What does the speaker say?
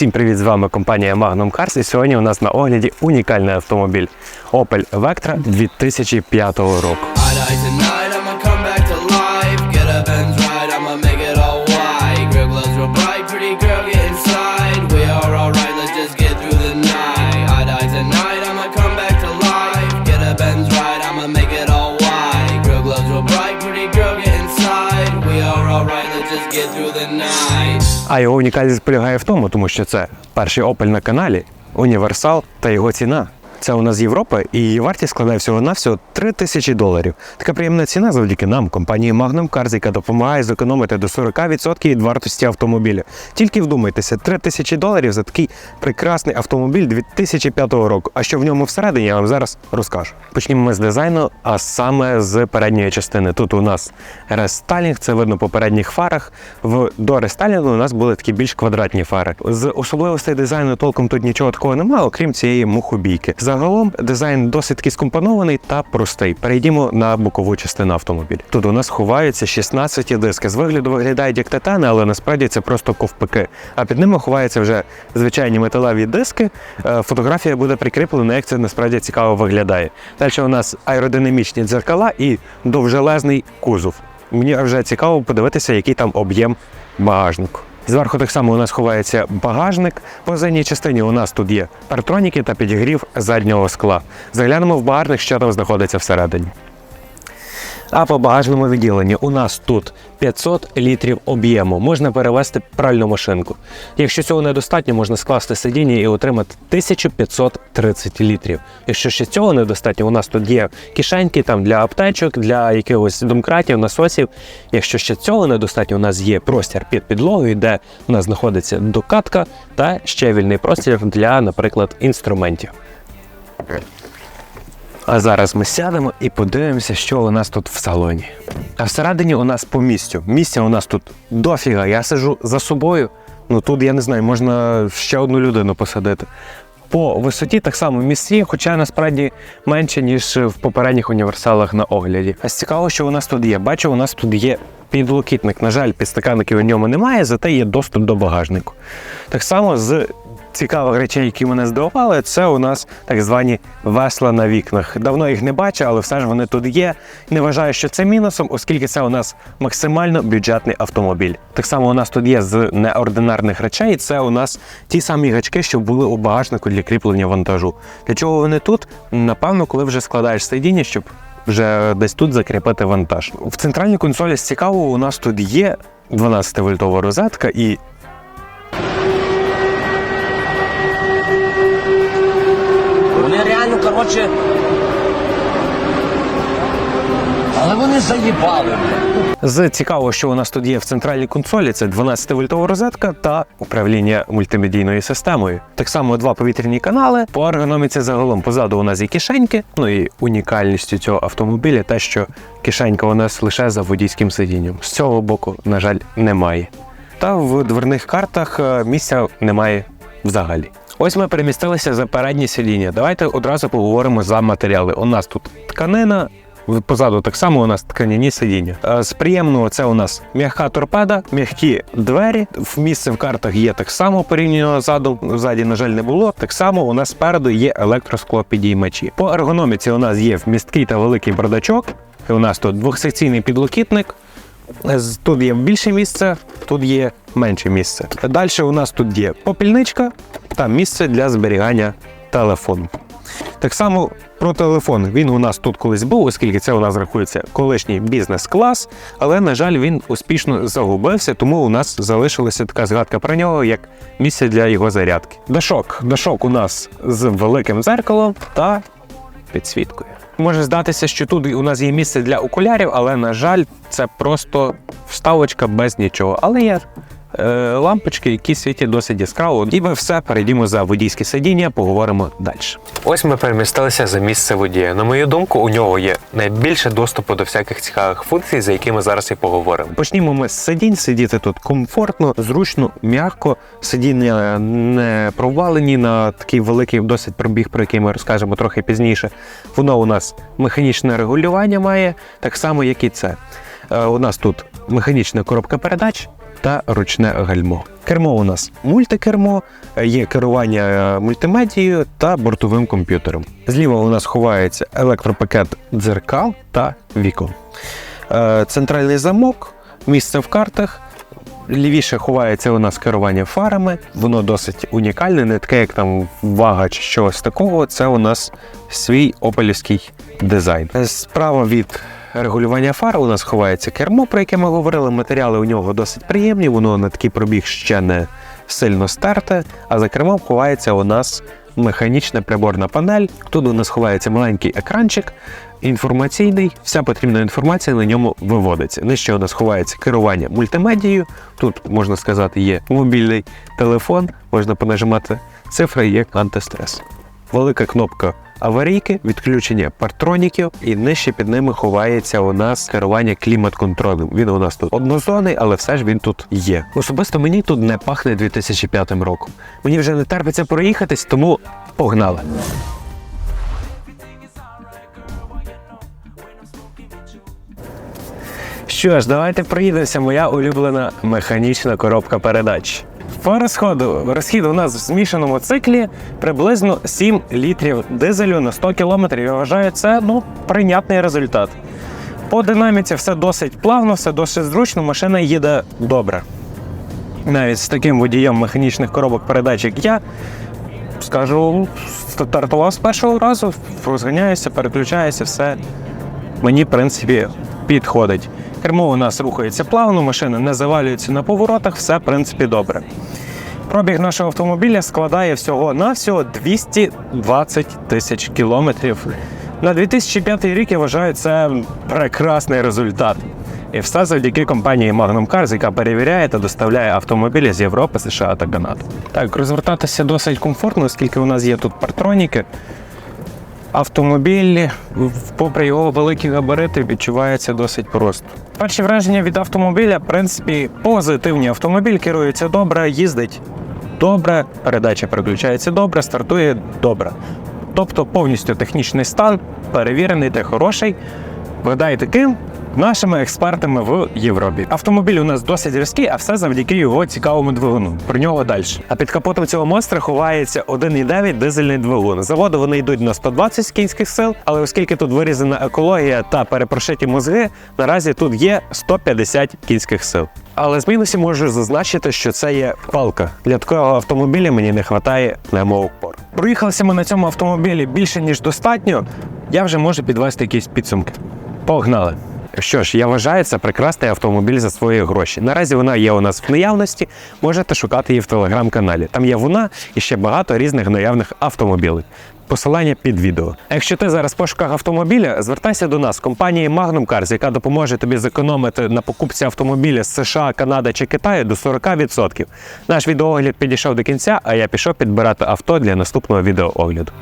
Всім привіт! З вами компанія Magnum Cars. І сьогодні у нас на огляді унікальний автомобіль Opel Vectra 2005 року. А його унікальність полягає в тому, тому що це перший Opel на каналі, універсал та його ціна. Це у нас з Європи, і її вартість складає всього навсього 3 тисячі доларів. Така приємна ціна завдяки нам, компанії Magnum Cars, яка допомагає зекономити до 40% від вартості автомобіля. Тільки вдумайтеся, 3 тисячі доларів за такий прекрасний автомобіль 2005 року. А що в ньому всередині, я вам зараз розкажу. Почнімо ми з дизайну, а саме з передньої частини. Тут у нас рестайлінг, це видно по передніх фарах. В до рестайлінгу у нас були такі більш квадратні фари. З особливостей дизайну толком тут нічого такого немає, окрім цієї мухобійки. Загалом дизайн досить таки скомпонований та простий. Перейдімо на бокову частину автомобіля. Тут у нас ховаються 16 диски. З вигляду виглядають як титани, але насправді це просто ковпики. А під ними ховаються вже звичайні металеві диски. Е, Фотографія буде прикріплена, як це насправді цікаво виглядає. Далі у нас аеродинамічні дзеркала і довжелезний кузов. Мені вже цікаво подивитися, який там об'єм багажнику. Зверху так само у нас ховається багажник. По задній частині у нас тут є партроніки та підігрів заднього скла. Заглянемо в багажник, що там знаходиться всередині. А по багажному відділенні у нас тут 500 літрів об'єму. Можна перевести пральну машинку. Якщо цього недостатньо, можна скласти сидіння і отримати 1530 літрів. Якщо ще цього недостатньо, у нас тут є кишеньки там для аптечок, для якихось домкратів, насосів. Якщо ще цього недостатньо, у нас є простір під підлогою, де у нас знаходиться докатка та ще вільний простір для, наприклад, інструментів. А зараз ми сядемо і подивимося, що у нас тут в салоні. А всередині у нас по місцю. Місця у нас тут дофіга. Я сижу за собою. Ну тут я не знаю, можна ще одну людину посадити. По висоті так само місці, хоча насправді менше, ніж в попередніх універсалах на огляді. А цікаво, що у нас тут є. Бачу, у нас тут є підлокітник. На жаль, підстаканників у ньому немає, зате є доступ до багажнику. Так само з цікавих речей, які мене здивували, це у нас так звані весла на вікнах. Давно їх не бачу, але все ж вони тут є. Не вважаю, що це мінусом, оскільки це у нас максимально бюджетний автомобіль. Так само у нас тут є з неординарних речей. Це у нас ті самі гачки, що були у багажнику для кріплення вантажу. Для чого вони тут? Напевно, коли вже складаєш сидіння, щоб вже десь тут закріпити вантаж. В центральній консолі з цікавого у нас тут є 12-вольтова розетка і реально. Але вони заїбали. З цікавого, що у нас тут є в центральній консолі, це 12-вольтова розетка та управління мультимедійною системою. Так само два повітряні канали. По ергономіці загалом позаду у нас є кишеньки. Ну і унікальністю цього автомобіля те, що кишенька у нас лише за водійським сидінням. З цього боку, на жаль, немає. Та в дверних картах е, місця немає взагалі. Ось ми перемістилися за переднє сидіння. Давайте одразу поговоримо за матеріали. У нас тут тканина. Позаду так само у нас тканяні сидіння. Е, З приємного це у нас м'яка торпеда, м'які двері. В місце в картах є так само порівняно ззаду. Ззаді, на жаль, не було. Так само у нас спереду є електросклопідіймачі. По ергономіці у нас є вмісткий та великий бардачок. У нас тут двохсекційний підлокітник. Тут є більше місця, тут є менше місце. Далі у нас тут є попільничка та місце для зберігання телефону. Так само про телефон. Він у нас тут колись був, оскільки це у нас рахується колишній бізнес-клас, але, на жаль, він успішно загубився, тому у нас залишилася така згадка про нього, як місце для його зарядки. Дашок. Дашок у нас з великим дзеркалом та підсвіткою. Може здатися, що тут у нас є місце для окулярів, але на жаль, це просто вставочка без нічого. Але е, лампочки, які світять досить яскраво. І ми все перейдімо за водійське сидіння, поговоримо далі. Ось ми перемістилися за місце водія. На мою думку, у нього є найбільше доступу до всяких цікавих функцій, за якими зараз і поговоримо. Почнімо ми з сидінь. Сидіти тут комфортно, зручно, м'яко. Сидіння не провалені на такий великий досить пробіг, про який ми розкажемо трохи пізніше. Воно у нас механічне регулювання має, так само, як і це. Е, У нас тут механічна коробка передач. Та ручне гальмо. Кермо у нас мультикермо, е, є керування е, мультимедією та бортовим комп'ютером. Зліва у нас ховається електропакет дзеркал та вікон. Е, Центральний замок, місце в картах. Лівіше ховається у нас керування фарами. Воно досить унікальне, не таке, як там вага чи щось такого. Це у нас свій опелівський дизайн. Справа від регулювання фар у нас ховається кермо, про яке ми говорили. Матеріали у нього досить приємні, воно на такий пробіг ще не сильно стерте. А за кермом ховається у нас механічна приборна панель. Тут у нас ховається маленький екранчик. Інформаційний, вся потрібна інформація на ньому виводиться. Нижче у нас ховається керування мультимедією. Тут можна сказати, є мобільний телефон, можна понажимати цифри, є антистрес. Велика кнопка аварійки, відключення партроніків, і нижче під ними ховається у нас керування клімат-контролем. Він у нас тут однозонний, але все ж він тут є. Особисто мені тут не пахне 2005 роком. Мені вже не терпиться проїхатись, тому погнали. Що ж, давайте проїдемося. Моя улюблена механічна коробка передач. По розхід у нас в змішаному циклі приблизно 7 літрів дизелю на 100 кілометрів. Я вважаю, це ну прийнятний результат. По динаміці все досить плавно, все досить зручно, машина їде добре. Навіть з таким водієм механічних коробок передач, як я, скажу, стартував з першого разу, розганяюся, переключаюся, все мені, в принципі, підходить. Кермо у нас рухається плавно, машина не завалюється на поворотах, все, в принципі, добре. Пробіг нашого автомобіля складає всього навсього 220 тисяч кілометрів. На 2005 рік я вважаю, це прекрасний результат. І все завдяки компанії Magnum Cars, яка перевіряє та доставляє автомобілі з Європи, США та Канади. Так, розвертатися досить комфортно, оскільки у нас є тут партроніки. Автомобіль, попри його великі габарити, відчувається досить просто. Перші враження від автомобіля, в принципі, позитивні. Автомобіль керується добре, їздить добре, передача переключається добре, стартує добре. Тобто повністю технічний стан перевірений та хороший. видайте, таким нашими експертами в Європі. Автомобіль у нас досить різкий, а все завдяки його цікавому двигуну. Про нього далі. А під капотом цього монстра ховається 1,9 дизельний двигун. Заводу вони йдуть на 120 кінських сил, але оскільки тут вирізана екологія та перепрошиті мозги, наразі тут є 150 кінських сил. Але з мінусів можу зазначити, що це є палка. Для такого автомобіля мені не вистачає пневмоупор. Проїхалися ми на цьому автомобілі більше ніж достатньо. Я вже можу підвести якісь підсумки. Погнали! Що ж, я вважаю, це прекрасний автомобіль за свої гроші. Наразі вона є у нас в наявності. Можете шукати її в телеграм-каналі. Там є вона і ще багато різних наявних автомобілів. Посилання під відео. А якщо ти зараз в пошуках автомобіля, звертайся до нас, компанії Magnum Cars, яка допоможе тобі зекономити на покупці автомобіля з США, Канади чи Китаю до 40%. Наш відеоогляд підійшов до кінця, а я пішов підбирати авто для наступного відеоогляду.